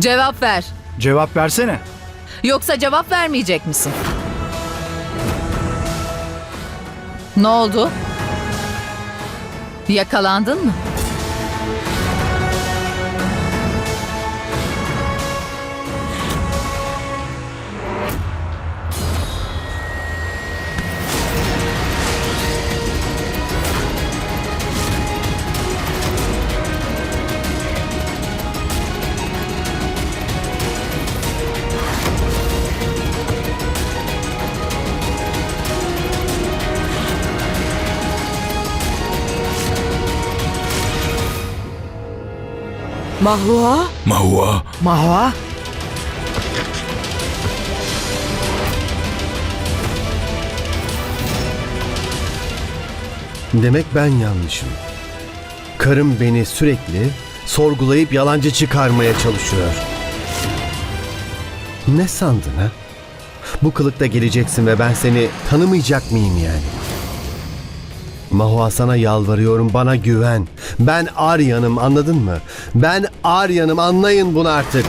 Cevap ver. Cevap versene. Yoksa cevap vermeyecek misin? Ne oldu? Yakalandın mı? Mahua? Mahua, Mahua? Demek ben yanlışım. Karım beni sürekli sorgulayıp yalancı çıkarmaya çalışıyor. Ne sandın ha? Bu kılıkta geleceksin ve ben seni tanımayacak mıyım yani? Mahua sana yalvarıyorum bana güven. Ben Arya'nım anladın mı? Ben Arya'nım anlayın bunu artık.